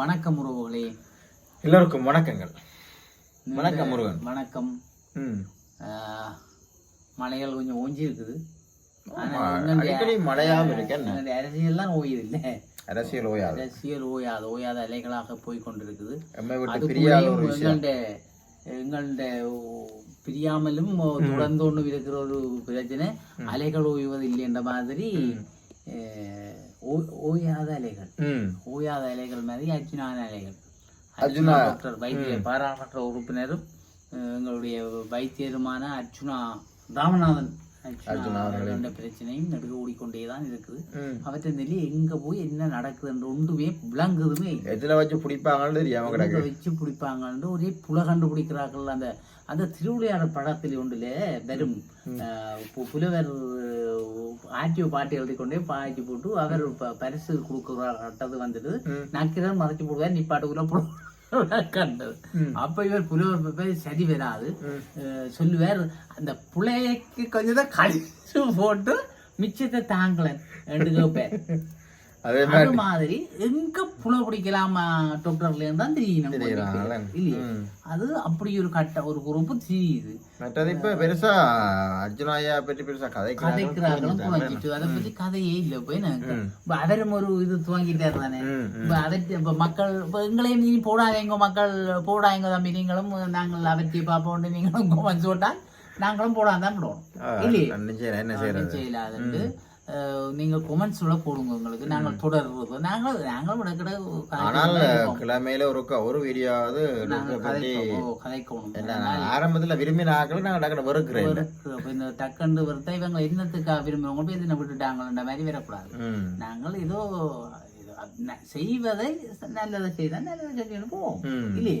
வணக்கம் உறவுகளே. எல்லோருக்கும் வணக்கங்கள். வணக்கம் முருகன். வணக்கம். மலைகள் கொஞ்சம் ஓஞ்சி இருக்குது அடிக்கடி மழையாம இருக்கு அரசியல்லாம் ஓயுது இல்ல அரசியல் ஓயாது. அரசியல் ஓயாத ஓயாத அலைகளாக போய் கொண்டிருக்குது எங்களுடைய எங்களுடைய பிரியாமலும் தொடர்ந்து ஒன்று இருக்கிற ஒரு பிரச்சனை. அலைகள் என்ற மாதிரி ஓயாத அலைகள். ஓயாத அலைகள் மாதிரி அர்ஜுனான அலைகள். அர்ஜுனா. டாக்டர் வைத்திய பாராளுமன்ற உறுப்பினரும் எங்களுடைய வைத்தியருமான அர்ஜுனா ராமநாதன். அவர்களோட பிரச்சனையும் நடுக ஓடிக்கொண்டே தான் இருக்குது. அவற்றை நெல்லி எங்க போய் என்ன நடக்குதுன்ற ஒன்றுமே விளங்குதுமே. எதுல வச்சு பிடிப்பாங்கன்னு வச்சு பிடிப்பாங்கன்னு ஒரே புல கண்டுபிடிக்கிறார்கள் அந்த அந்த திருவிளையாடல் படத்தில் ஒன்றுல பு- புலவர் ஆட்சியோ பாட்டி எழுதி கொண்டே பாய்ச்சி போட்டு அவர் பரிசு கொடுக்கறது வந்துட்டு. நக்கிறர் மறைச்சு போடுவார் நிப்பாட்டுக்குள்ள போடுவார் கண்டது. அப்ப இவர் புலவர் போய் சரி வராது. சொல்லுவார் அந்த புலையக்கு கொஞ்சம் தான் கழிச்சு போட்டு மிச்சத்தை தாங்கலன் என்று கேட்பார் அதே அது மாதிரி. எங்க புல பிடிக்கலாமா டாக்டர்ல தான் உடம்புக்கு. இல்லையா. அது அப்படி ஒரு கட்ட ஒரு குரூப் தெரியுது. மற்றது இப்ப பெருசா அர்ஜுனாயா பற்றி பெருசா கதைக்கிறாங்க கதைக்கிறார்களும் குறைஞ்சிட்டு அதை பத்தி கதையே இல்ல போய் எனக்கு அவரும் ஒரு இது துவங்கிட்டாரு தானே? இப்ப அவற்றை இப்ப மக்கள் இப்ப எங்களையும் நீ போடாதீங்க மக்கள் போடாதீங்க தம்பி. நீங்களும் நாங்கள் அவற்றை பார்ப்போம் நீங்களும் சொல்லிட்டா நாங்களும் போடாதான் போடுவோம். இல்லையே? என்ன செய்யறது? செய்யலாதுண்டு நீங்க கொமெண்ட்ஸ்ல போடுங்க உங்களுக்கு. நாங்கள் தொடர்றது நாங்கள் நாங்களும் இடக்கிட ஆனால் கிழமையில ஒரு ஒரு வீடியோவாவது நாங்கள் கதைக்கணும் ஆரம்பத்துல விரும்பின ஆக்கள் நாங்க டக்குனு வெறுக்கிறேன். இந்த டக்குண்டு வருத்தா இவங்க என்னத்துக்காக விரும்புறவங்க போய் என்ன விட்டுட்டாங்கன்ற மாதிரி வரக்கூடாது நாங்கள் ஏதோ செய்வதை நல்லதை செய்தால் நல்லதை செஞ்சு போவோம். இல்லையே?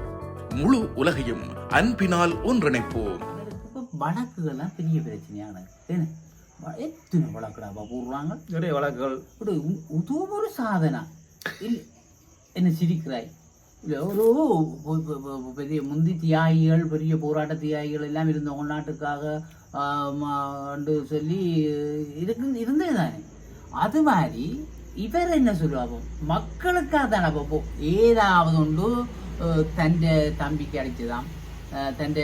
முழு உலகையும் அன்பினால் ஒன்றிணைப்போம். வழக்குகள்லாம் பெரிய பிரச்சனையானது எத்தனை வழக்குடாப்பா போடுறாங்க? நிறைய வழக்குகள். ஒரு இது ஒரு சாதனை. இல்ல என்ன சிரிக்கிறாய்? இல்ல ஒரு பெரிய முந்தி தியாகிகள் பெரிய போராட்ட தியாகிகள் எல்லாம் இருந்தவங்க நாட்டுக்காக சொல்லி இருக்கு இருந்தது தானே அது மாதிரி இவர் என்ன சொல்லுவாங்க மக்களுக்காக தானே அப்போ ஏதாவது ஒன்று തൻ്റെ தம்பிக்கு അടിച്ചതാം. தன்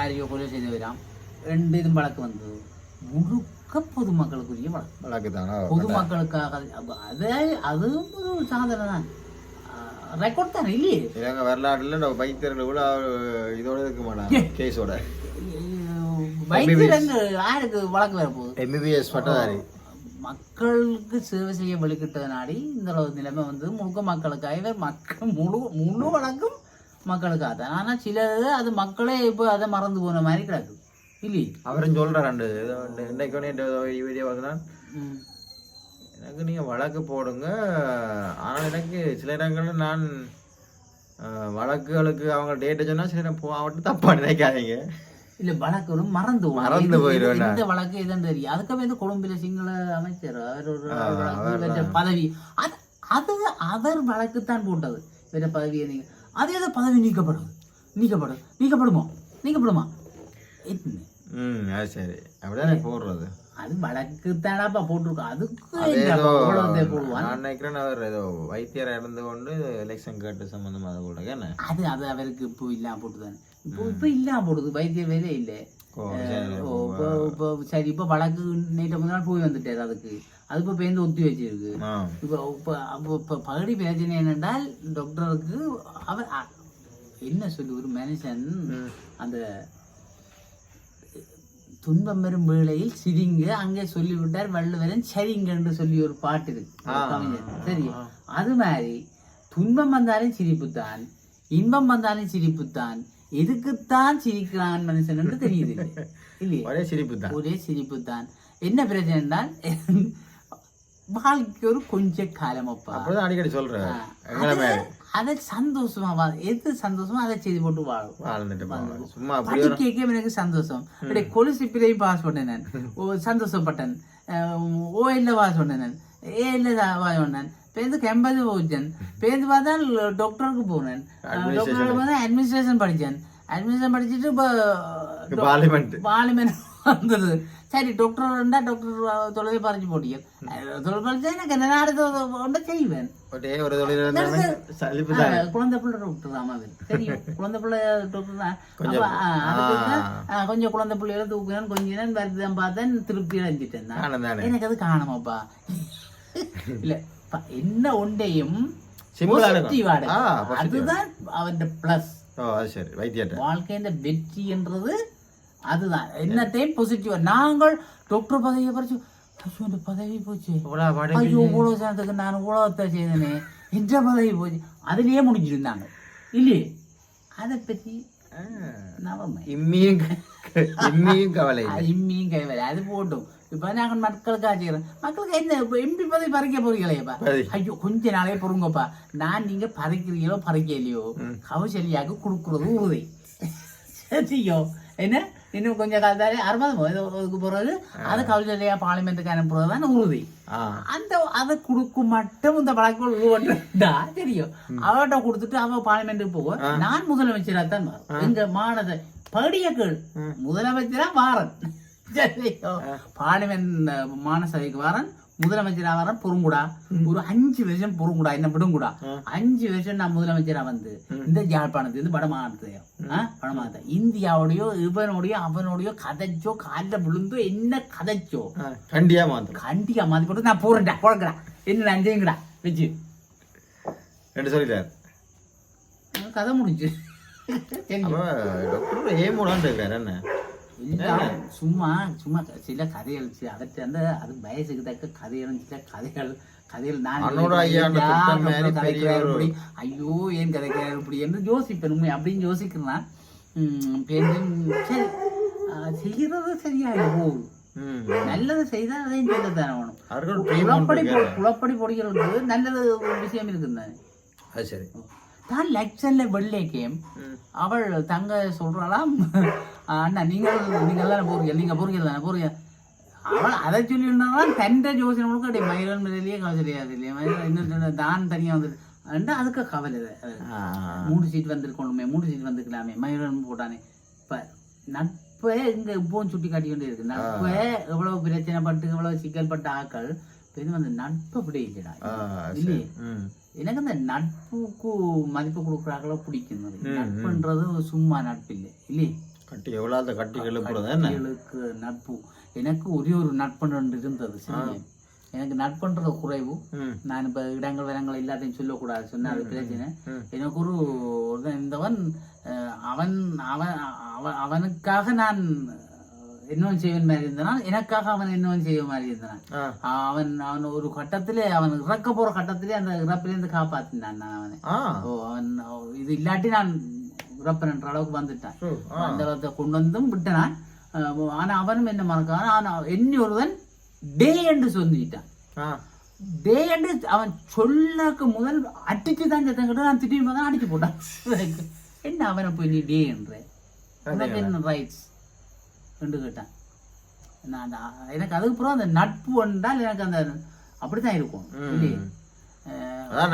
ആരെയോ കൊല செய்து വരാം ரெண்டு ഇതും வழக்கு വന്നത്. முழுக்க പൊതുമക്കൾക്കുரிய வழக்கு பொதுமக்களுக்காக அது அதுவும் ஒரு சாதனை தான் ரெக்கார்ட் தானே இல்லையே இலங்கை வரலாறுல நம்ம பைத்தியர்கள் கூட இதோட இருக்க மாட்டாங்க கேஸோட பைத்தியர்கள் யாருக்கு வழக்கு வரப்போகுது எம்பிபிஎஸ் பட்டதாரி மக்களுக்கு சேவை செய்ய வெளிக்கிட்ட நாடி இந்த நிலைமை வந்து முழுக்க மக்களுக்காக மக்கள் முழு முழு வழக்கும் மக்களுக்காக தான். ஆனால் சிலது அது மக்களே இப்போ அதை மறந்து போன மாதிரி கிடக்கு. இல்லையே? அவரும் ரெண்டு- இன்னைக்கு வீடியோ பார்த்தா ம். எனக்கு நீங்க வழக்கு போடுங்க. ஆனால் எனக்கு சில இடங்கள்ல நான் வழக்குகளுக்கு அவங்க டேட்டை சொன்னா சில நேரம் போட்டு தப்பா நினைக்காதீங்க. இல்ல வழக்கு மறந்து. மறந்து போயிடும் இந்த வழக்கு எதுன்னு தெரியும் அதுக்கு இந்த கொழும்புல சிங்கள அமைச்சர் அவர் பதவி. அது அது அவர் வழக்குத்தான் போட்டது. பெற்ற பதவியை நீங்க அது ஏதோ பதவி நீக்கப்படும். நீக்கப்படும். நீக்கப்படுமோ? நீக்கப்படுமா? ம் சரி. அப்படிதானே போடுறது. அது வழக்கு தானாப்பா போட்டிருக்கோம். அதுக்கு போடுவான் நான் நினைக்கிறேன் அவர் ஏதோ வைத்தியரா இருந்து கொண்டு எலெக்ஷன் கேட்டு சம்பந்தமா அதை அது அவருக்கு இப்போ இல்லாம போட்டுதானே. இப்போ இப்போ இல்லாம போடுது வைத்திய வேலை இல்லை இப்போ இப்போ சரி இப்போ வழக்கு நேற்று முதல் நாள் போய் வந்துட்டார் அதுக்கு அது இப்போ பேருந்து ஒத்தி வச்சிருக்கு இப்போ இப்போ இப்போ பகுதி பிரச்சனை என்னென்றால் டாக்டருக்கு அவர் என்ன சொல்லி ஒரு மனுஷன் அந்த துன்பம் வரும் வேளையில் சிரிங்க அங்கே சொல்லிவிட்டார் வள்ளுவரன் சரிங்க என்று சொல்லி ஒரு பாட்டு இருக்கு சரி அது மாதிரி துன்பம் வந்தாலும் சிரிப்புத்தான் இன்பம் வந்தாலும் சிரிப்புத்தான் எதுக்குத்தான் சிரிக்கிறான் மனுஷன் என்று தெரியுது இல்லையா? ஒரே சிரிப்பு தான் ஒரே சிரிப்பு தான் என்ன பிரச்சனை என்றால் வாழ்க்கை ஒரு கொஞ்ச காலம் அப்பா அடிக்கடி சொல்றேன். அது- சந்தோஷமா வா எது சந்தோஷமா அதை செய்து போட்டு வாழும். வாழ்ந்துட்டு சும்மா படிக்க எனக்கு சந்தோஷம். அப்படியே கொலுசிப்பிலையும் பாஸ் பண்ணேன் நான். ஓ சந்தோஷப்பட்டேன். ஓ இல்லை பண்ணேன் நான். ஏ இல்லை பாஸ் பண்ணேன் பேருந்து எண்பது போச்சேன் பேருந்து பார்த்தா டாக்டருக்கு போனேன். டாக்டருக்கு பார்த்தா அட்மினிஸ்ட்ரேஷன் படித்தேன் அட்மினிஸ்ட்ரேஷன் படிச்சுட்டு இப்போ பார்லிமெண்ட் பாலிமெண்ட் வந்தது. சரி டாக்டர் இருந்தா டாக்டர் தொழிலை பறிச்சு போட்டியல் தொழில் பறிச்சா எனக்கு என்ன அடுத்த ஒன்றை செய்வேன். ஒரே குழந்தை பிள்ளை டாக்டர் அவன் தெரியும். குழந்தை பிள்ளை டாக்டர் தான். கொஞ்சம் குழந்தை பிள்ளைகளை தூக்குறேன் கொஞ்ச நேரம் வருதான் பார்த்தேன் திருப்தி அடைஞ்சிட்டேன் எனக்கு அது காணுமாப்பா இல்ல. என்ன ஒன்றையும். அதுதான் அவன் பிளஸ் ஓ அது சரி. வைத்தியட்ட வாழ்க்கையின் வெற்றி என்றது அதுதான். என்னத்தையும் பாசிட்டிவா நாங்கள் டாக்டர் பதவியை பறிச்சு ஐயோ இந்த பதவி போச்சு. இவ்வளோ ஐயோ இவ்வளவு சேர்த்துக்கு நான் உலகத்தை செய்தனே. என்ற பதவி போச்சு? அதுலயே முடிஞ்சிருந்தாங்க. இல்லையே? அதை பற்றி இம்மியும் கவலை. இம்மியும் கைவலை அது போட்டும். இப்ப நாங்கள் மக்களுக்கு ஆச்சுக்கிறோம் மக்களுக்கு என்ன எம்பி பதவி பறிக்க போறீங்களேப்பா. ஐயோ கொஞ்ச நாளே பொறுங்கப்பா நான் நீங்க பறிக்கிறீங்களோ பறிக்கலையோ கௌசல்யாவுக்கு கொடுக்குறது உறுதி சரியோ என்ன இன்னும் கொஞ்சம் காலத்தாலே அறுபது இதுக்கு போறது அது கௌசல்யா பார்லிமெண்ட்டுக்கு அனுப்புறது தான் உறுதி அந்த அதை கொடுக்க மட்டும் இந்த வழக்குகள் உருவாண்டா தெரியும் அவட்ட கொடுத்துட்டு அவ பார்லிமெண்ட்டுக்கு போக நான் முதலமைச்சரா தான் எங்க மானத படியக்கள் முதலமைச்சரா வாரன் பார்லிமெண்ட் மானசபைக்கு வாரன் முதலமைச்சரா வரேன் பொறுங்குடா. ஒரு அஞ்சு வருஷம் பொறுங்குடா என்ன விடுங்குடா. அஞ்சு வருஷம் நான் முதலமைச்சரா வந்து. இந்த யாழ்ப்பாணத்துல இருந்து வடமாகாணத்தையும் வடமாகாணத்தை. இந்தியாவோடயோ இவனோடயோ அவனோடயோ கதைச்சோ காலில் விழுந்தோ என்ன கதைச்சோ. கண்டியா மாத்திரம் கண்டிப்பா மாதிரி போட்டு நான் போறேன்டா போறேங்கடா என்ன அஞ்சைங்கடா வச்சு. ரெண்டு சொல்லிட்டார். கதை முடிஞ்சு. ஏமோடான் இருக்காரு என்ன? சும்மா சும்மா சில கதைகள் அவற்றை அந்த அது வயசுக்கு தக்க கதைகள் சில கதைகள் கதைகள் நான் கதைக்கிறார் இப்படி, ஐயோ ஏன் கதைக்கிறார் இப்படி என்று யோசிப்பேன் உண்மை அப்படின்னு யோசிக்கிறேன். ம், பேருந்து சரி ஆ, செய்யறது சரியாக போகுது நல்லது செய்தா அதையும் சொல்லத்தானே வேணும் இருக்காரு. குளப்படி பொடிகளுக்கு நல்லது ஒரு விஷயம் இருக்குந்தானே அது சரி. தான் லட்சன்ல வெள்ளைக்கேம். அவள் தங்க சொல்றாளாம் அண்ணா நீங்கள் நீங்கள் தானே போறீங்க நீங்க போறீங்க தானே போறீங்க. அவள் அதை சொல்லி தண்ட ஜோசியம் முழுக்க அப்படியே மயிலன் மேலேயே கவசரியாது இல்லையா? மயிலன் இன்னும் தான் தனியா வந்து அண்டா அதுக்கு கவலை மூணு சீட் வந்திருக்கணுமே மூணு சீட் வந்துக்கலாமே மயிலன் போட்டானே. இப்ப நட்பை இங்க இப்பவும் சுட்டி காட்டி கொண்டே இருக்கு. நட்பை எவ்வளவு பிரச்சனை பட்டு எவ்வளவு சிக்கல் பட்ட ஆக்கள் இப்ப இது வந்து நட்பு அப்படி இல்லைடா. இல்லையே. எனக்கு அந்த நட்புக்கு மதிப்பு கொடுக்குறாங்களோ பிடிக்கும். நட்புன்றது சும்மா நட்பு இல்லை. இல்லையே? கட்டி எவ்வளோ கட்டி எழுப்புறது என்ன? குட்டிகளுக்கு நட்பு. எனக்கு ஒரே ஒரு நட்புன்னு இருந்தது சரி எனக்கு நட்புன்றது குறைவு. நான் இப்ப இடங்கள் விடங்கள் எல்லாத்தையும் சொல்லக்கூடாது சொன்னா அது பிரச்சனை. எனக்கு ஒரு இருந்தவன் அவன் அவன் அவன் அவனுக்காக நான் இன்னொன்று செய்வன் மாதிரி இருந்தான் எனக்காக அவன் இன்னொன்று செய்வ மாதிரி இருந்தான் அவன் அவன் ஒரு கட்டத்திலே அவன் இறக்க போற கட்டத்திலே அந்த இறப்பிலிருந்து காப்பாத்தினான் நான் அவனை. ஓ அவன் இது இல்லாட்டி நான் இறப்பன்ற அளவுக்கு வந்துட்டான். அந்த அளவுக்கு கொண்டு வந்தும் விட்டனான். ஆனா அவனும் என்ன மறக்கான்? ஆனா என்னி ஒருவன் டே என்று சொல்லிட்டான். டே என்று அவன் சொல்லக்கு முதல் அடிச்சு தான் சத்தம் கிட்ட நான் திடீர்னு பார்த்தா அடிச்சு போட்டான். என்ன அவனை போய் நீ டே என்ற? என்ன ரைட்ஸ் என்று கேட்டான். நான் எனக்கு அதுக்கப்புறம் அந்த நட்பு வந்தால் எனக்கு அந்த அப்படித்தான் இருக்கும்.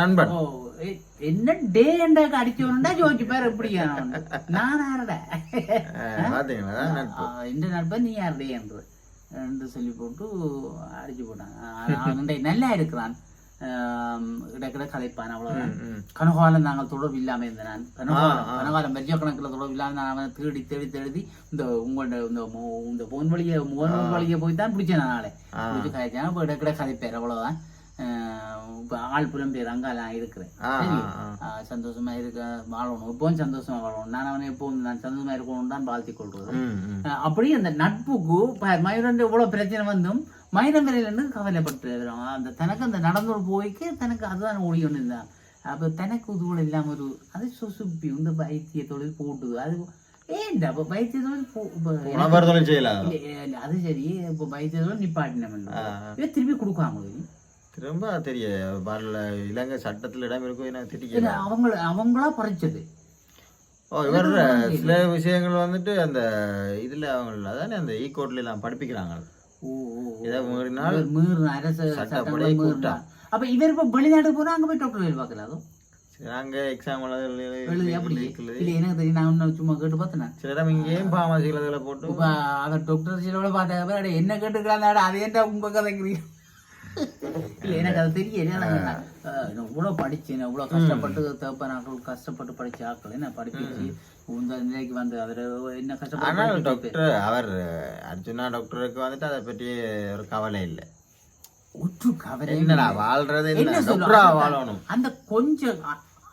நண்பன். என்ன டே என்றாக்க அடிச்சவன்டா ஜோதிச்சு பேர் எப்படி நான் யாரடா இந்த நண்பன் நீ யார் டே என்று என்று சொல்லி போட்டு அடிச்சு டேய் நல்லா இருக்கிறான். இடக்கிட கதைப்பான் அவ்வளவுதான். கனகாலம் நாங்கள் தொடர்பு இல்லாம இருந்த நான் கனகாலம் கனகாலம் பெரிய கணக்கில் தொடர்பு இல்லாம நான் அவனை தேடி தேடி தேடி இந்த உங்களோட இந்த இந்த போன் வழியை முகன் வழியை போய் தான் பிடிச்சேன் நான். நாளை பிடிச்சி கதைச்சேன் இப்போ இடக்கிட கதைப்பேர் அவ்வளவுதான். ஆள் புலம்பெயர் அங்க நான் இருக்கிறேன் சந்தோஷமா இருக்க வாழணும். இப்பவும் சந்தோஷமா வாழணும். நான் அவனை எப்பவும் நான் சந்தோஷமா இருக்கணும் தான் வாழ்த்தி கொள்றது ம், ம். ஆஹ் அப்படி அந்த நட்புக்கு மயூரன் இவ்வளவு பிரச்சனை வந்தும் மயிலம்பரையிலிருந்து கவலைப்பட்டு இருக்கிறோம். அந்த தனக்கு அந்த நடந்து போய்க்கு தனக்கு அதுதான் ஓடி கொண்டு இருந்தான் அப்ப தனக்கு உதுவல் இல்லாம ஒரு அது சுசுப்பி இந்த வைத்திய தொழில் போட்டுது. அது ஏன்டா வைத்திய தொழில் இப்ப தொழில் அது சரி. இப்ப வைத்திய தொழில் நிப்பாட்டினோம் திருப்பி கொடுக்காம திரும்ப அது தெரிய வரல இலங்கை சட்டத்தில் இடம் இருக்கும் எனக்கு இல்ல தெரியல அவங்க அவங்களா பறிச்சது ஓ இவர் சில விஷயங்கள் வந்துட்டு அந்த இதுல அவங்க அதானே அந்த ஈ கோட்ல எல்லாம் படிப்பிக்கிறாங்க. இதை மீறினால் மீறின அரசு சட்டப்படி குற்றம். அப்ப இவர் இப்ப வெளிநாடு போனா அங்க போய் டாக்டர் வேலை பார்க்கல அதுவும்? நாங்க எக்ஸாம் எழுதி எனக்கு தெரியும் நான் இன்னும் சும்மா கேட்டு பார்த்தேன். சில இடம் இங்கேயும் பாமசிகள் இதில் போட்டு. அவர் டாக்டர் சிலோட பார்த்த என்ன கேட்டுக்கிறாங்க அது ஏன்டா உங்க கதைக்கிறீங்க எனக்கு அது தெரியல. நான் இவ்வளவு படிச்சேன் இவ்வளவு கஷ்டப்பட்டு தேப்பனாக்கள் கஷ்டப்பட்டு படிச்ச ஆக்கள் என்ன படிப்பிச்சு இந்த நிலைக்கு வந்து அவர் என்ன கஷ்டப்பட்டு டாக்டர் அவர் அர்ஜுனா டாக்டருக்கு வந்துட்டு அதை பற்றி ஒரு கவலை இல்லை. உற்று கவலை என்னடா வாழ்றது என்ன. வாழணும். அந்த கொஞ்சம்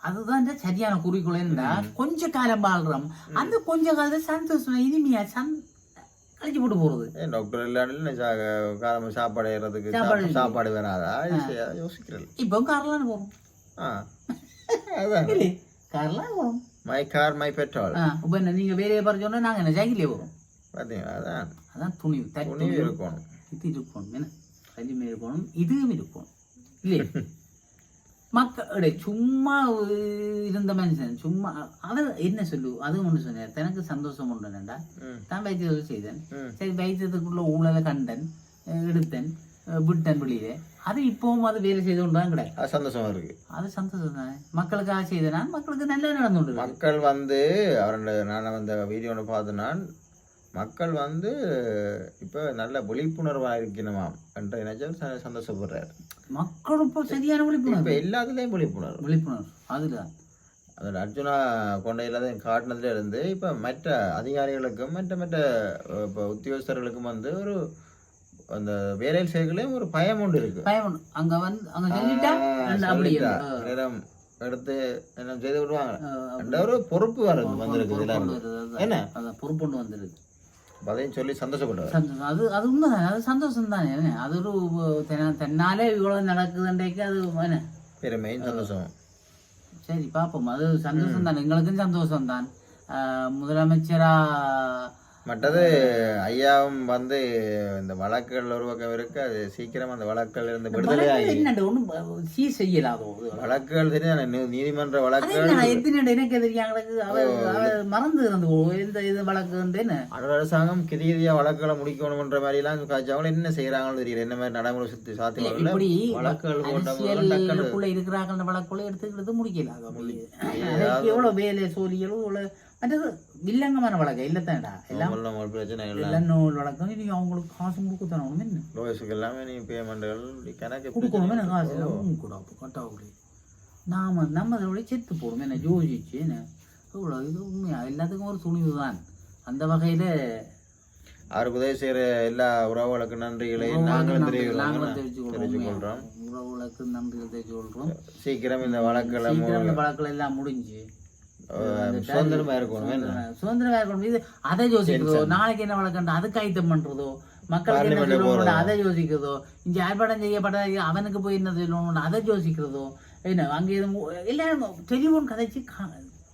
அதுதான் சரியான குறிக்கோள் என்னடா கொஞ்ச காலம் வாழ்றோம். அந்த கொஞ்ச காலத்துல சந்தோஷம் இனிமையா சந் கழிச்சு போட்டு ஏன் டாக்டர் இல்லாமல் காலமாக சாப்பாடு ஏறதுக்கு சாப்பாடு சாப்பாடு வராதா? யோசிக்கிறேன் இப்போ கார்லாம் போறோம் ஆ. அதான் இல்லை கார்லாம் போறோம் மை கார் மை பெட்ரோல் ஆ இப்போ என்ன நீங்க வேலையை பாரு சொன்னா நாங்க என்ன சைக்கிளே வரும் பார்த்தீங்களா அதான். அதான் துணிவு. துணிவு இருக்கணும். இது இருக்கணும். என்ன? களிமை இருக்கணும். இதுவும் இருக்கணும். இல்லையே? மக்கள் சும்மா இருந்த மனுஷன் சும்மா அவர் என்ன சொல்லு? அதுவும் ஒன்று சொன்னார் தனக்கு சந்தோஷம் உண்டு என்னடா ம். தான் வைத்தியம் செய்தேன். சரி வைத்தியத்துக்குள்ள ஊழலை கண்டன் எடுத்தேன் விட்டேன் வெளியில. அது இப்பவும் அது வேலை செய்து கொண்டு தான் கிடையாது அது சந்தோஷமா இருக்கு. அது சந்தோஷம் தானே மக்களுக்காக செய்தனா மக்களுக்கு நல்லா நடந்து கொண்டு இருக்கு. மக்கள் வந்து அவரோட நான் அந்த வீடியோ ஒன்று பார்த்து நான் மக்கள் வந்து இப்போ நல்ல விழிப்புணர்வாக இருக்கணுமாம் என்று நினைச்சா சந்தோஷப்படுறாரு. மக்கள் இப்போ சரியான இப்போ விழிப்புணர்வு எல்லாத்துலேயும் விழிப்புணர்வு. விழிப்புணர்வு. அதுதான். அதோட அர்ஜுனா கொண்டையில் தான் காட்டினதுல இருந்து இப்போ மற்ற அதிகாரிகளுக்கும் மற்ற மற்ற இப்போ உத்தியோகஸ்தர்களுக்கும் வந்து ஒரு அந்த வேலையில் செய்யலையும் ஒரு பயம் ஒன்று இருக்கு. பயம் உண்டு. அங்க வந்து அங்க சொல்லிட்டா நேரம் எடுத்து என்ன செய்து விடுவாங்க. ஒரு பொறுப்பு வருது வந்திருக்கு என்ன? அதான் பொறுப்புண்டு வந்துருது அதையும் சொல்லி சந்தோஷப்படுவார் சந்தோஷம் அது அது உண்மைதானே அது சந்தோஷம் தானே என்ன அது ஒரு தென- தன்னாலே இவ்வளவு நடக்குதுன்றேக்கு அது என்ன பெருமையும் சந்தோஷம் சரி பார்ப்போம் அது சந்தோஷம் தான் எங்களுக்கும் சந்தோஷம் தான் முதலமைச்சரா மற்றது ஐயாவும் வந்து இந்த வழக்குகள் ஒரு பக்கம் இருக்கு அது சீக்கிரம் அந்த வழக்குகள் இருந்து என்னண்டு? ஒன்றும் சீ செய்யலாதோ. வழக்குகள் தெரியும் நீதிமன்ற வழக்குகள் என்ன எத்தனை எனக்கு அவர் மறந்து இருந்து எந்த இது அடர் அரசாங்கம் கிதிகிதியா வழக்குகளை முடிக்கணும்ன்ற மாதிரி எல்லாம் காய்ச்சவங்க என்ன செய்யறாங்கன்னு தெரியல. என்ன மாதிரி நடைமுறை சுத்தி சாத்தியம் வழக்குகள் இருக்கிறாங்க வழக்குள்ள எடுத்துக்கிறது முடிக்கல. எவ்வளவு வேலை சோழிகளும் இவ்வளவு மற்றது வில்லங்கமான வழக்கு? இல்லத்தாண்டா எல்லாம் நம்மள நம்ம பிரச்சனை இல்லை. எல்லாம் நோல் வழக்கம். நீ அவங்களுக்கு காசு கொடுக்க தரணும் என்ன? லோயஸுக்கு எல்லாமே நீ பேமெண்ட்கள் கணக்கு கொடுக்கணும் என்ன காசு? எல்லாம் கூட கட்டாவுடைய நாம நம்ம அதோட செத்து போடும் என்ன? யோசிச்சு என்ன? இவ்வளோ இது உண்மையா? எல்லாத்துக்கும் ஒரு துணிவு தான் அந்த வகையில அவருக்கு உதவி செய்யற எல்லா உறவுகளுக்கு நன்றிகளை நாங்களும் தெரிவிக்கிறோம். உறவுகளுக்கு நன்றி தெரிவிச்சு கொள்றோம் சீக்கிரம் இந்த இந்த வழக்குகள் எல்லாம் முடிஞ்சு சுதந்திரமா இருக்கணும் சுதந்திரம் இருக்கணும். இது அதை யோசிக்கிறதோ நாளைக்கு என்ன வழக்கண்டா அதுக்கு ஆயத்தம் பண்றதோ மக்களுக்கு என்ன பார்லிமெண்ட் சொல்லணும் அதை யோசிக்கிறதோ இங்க ஆர்ப்பாட்டம் செய்யப்பட்ட அவனுக்கு போய் என்ன சொல்லணும் அதை யோசிக்கிறதோ என்ன அங்க எல்லாரும் டெலிஃபோன் கதைச்சு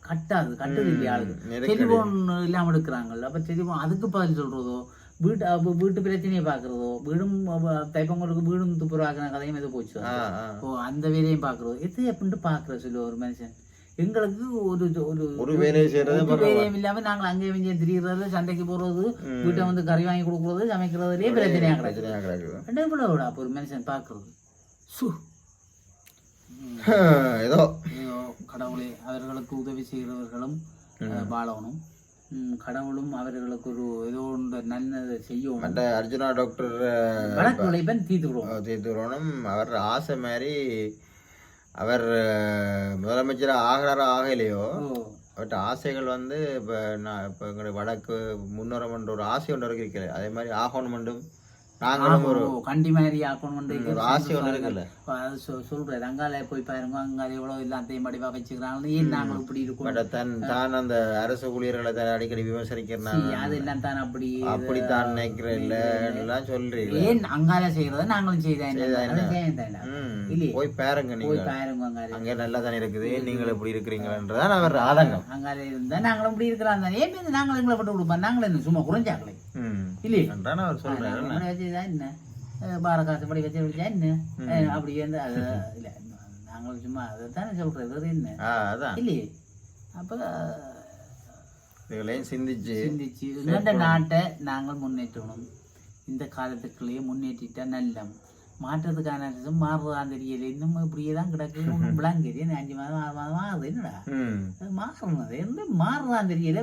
கட்டாது கட்டுது இல்லையா ஆளுக்கு. டெலிஃபோன் இல்லாம எடுக்கிறாங்கல்ல அப்ப டெலிஃபோன் அதுக்கு பதில் சொல்றதோ வீட்டு வீட்டு பிரச்சனையை பாக்குறதோ வீடும் அப்ப தைப்பங்களுக்கு வீடும் துப்புரவாக்கின கதையும் எது போச்சு. ஓ அந்த வேலையும் பாக்குறோம் எது அப்படின்ட்டு பாக்குற சொல்லு ஒரு மனுஷன். எங்களுக்கு ஒரு ஒரு ஒரு வேலையும் இல்லாம நாங்கள் அங்கேயும் இங்கேயும் திரியிறது சண்டைக்கு போறது வீட்டை வந்து கறி வாங்கி கொடுக்குறது சமைக்கிறதுலயே பிரச்சனையா கிடக்குது பிரச்சனையா கிடக்குது. ரெண்டே கூட விட அப்போ ஒரு மனுஷன் பாக்குறது சு. ஏதோ. ஐயோ கடவுளே அவர்களுக்கு உதவி செய்கிறவர்களும் வாழணும். கடவுளும் அவர்களுக்கு ஒரு ஏதோ ஒன்று நல்லதை செய்யணும். மற்ற அர்ஜுனா டாக்டர் வழக்கு உழைப்பன் தீர்த்து தீர்த்துக்கணும் அவர் ஆசை மாதிரி அவர் முதலமைச்சராக முதலமைச்சர் ஆகிறாரோ ஆகலையோ அவர்கிட்ட ஆசைகள் வந்து இப்போ நான் இப்போ எங்களுடைய வடக்கு முன்னுரம்ன்ற ஒரு ஆசை ஒன்று இருக்கு அதே மாதிரி ஆகணும் நாங்களும் கண்டி மாதிரி ஆக்கணும் ஒரு ஆசை ஒன்று இருக்குல்ல. அது சொ- சொல்றேன். அங்கால போய் பாருங்க அங்கால எவ்வளவு எல்லாத்தையும் படிவா வச்சுக்கிறாங்க ஏன் நாங்கள் இப்படி இருக்கோம்? தன் தான் அந்த அரசு ஊழியர்களை தான் அடிக்கடி விமர்சிக்கிறாங்க அது எல்லாம் தான் அப்படி அப்படித்தான் நினைக்கிறேன். இல்லைலாம் சொல்றீங்க ஏன் அங்கால செய்யறத நாங்களும் செய்தா என்ன? அது செய்ய வேண்டாம். ம். இல்லையே. போய் பாருங்க போய் பாருங்க அங்கால அங்க நல்லா தானே இருக்குது. நீங்கள் எப்படி இருக்கிறீங்கன்றதான் அவர் ஆதங்கம். அங்கால இருந்தா நாங்களும் இப்படி இருக்கிறாங்க. ஏன் நாங்களும் எங்களை போட்டு கொடுப்போம்? நாங்களும் சும்மா குறைஞ்சாங்களே? இல்லையே. அவர் சொல்றாரு வச்சுதான் என்ன பார காசு படி வச்சு விழிச்சா என்ன அப்படி வந்து அது இல்லை நாங்கள் சும்மா அதை தானே சொல்கிறேன் வேறு என்ன அதான் இல்லையே அப்போ இதுகளையும் சிந்திச்சு சிந்திச்சு இந்த நாட்டை நாங்கள் முன்னேற்றணும் இந்த காலத்துக்குள்ளேயே முன்னேற்றிட்டா நல்ல மாற்றத்துக்கான இது மாறுதான் தெரியல. இன்னும் இப்படியே தான் கிடக்கு ஒன்றும் விளங்குது அஞ்சு மாதம் ஆறு மாதம் ஆகுது என்னடா? அது மாறணும் அது. என்ன மாறுதான் தெரியல.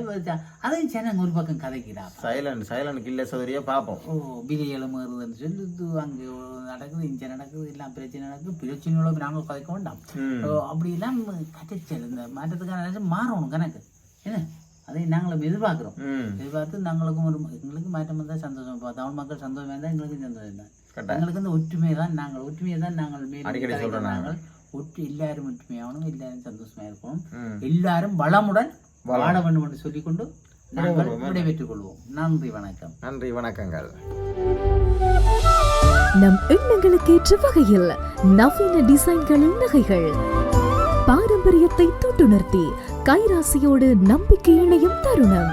அதையும் ஜனங்க ஒரு பக்கம் கதைக்கிறா. சைலண்ட் சைலண்ட் கில்ல சௌதரியை பார்ப்போம். ஓ பிரியாலும் ஏறுதுன்னு சொல்லுது அங்கே நடக்குது இங்கே நடக்குது எல்லாம் பிரச்சனை நடக்குது பிரச்சனையோட நாங்கள் கதைக்க வேண்டாம். ம். ஓ, அப்படியெல்லாம் கதைச்சல் இந்த மாற்றத்துக்கான மாறணும் கணக்கு. என்ன? அதை நாங்களும் எதிர்பார்க்குறோம். எதிர்பார்த்து நாங்களுக்கும் ஒரு எங்களுக்கு மாற்றம் வந்தால் சந்தோஷம். தமிழ் மக்கள் சந்தோஷம் இருந்தால் எங்களுக்கும் சந்தோஷம் தான். எங்களுக்கு வந்து ஒற்றுமை தான் நாங்கள் ஒற்றுமையை தான் நாங்கள் அடிக்கடி சொல்றோம் நாங்கள். ஒற்று எல்லாரும் ஒற்றுமையாகணும் எல்லாரும் சந்தோஷமா இருக்கணும் எல்லாரும் வளமுடன் வாழ வேண்டும் என்று சொல்லிக்கொண்டு நாங்கள் விடைபெற்றுக் கொள்வோம் நன்றி வணக்கம். நன்றி வணக்கங்கள். நம் எண்ணங்களுக்கு ஏற்ற வகையில் நவீன டிசைன்களின் நகைகள். பாரம்பரியத்தை தொட்டுணர்த்தி கைராசியோடு நம்பிக்கை இணையும் தருணம்.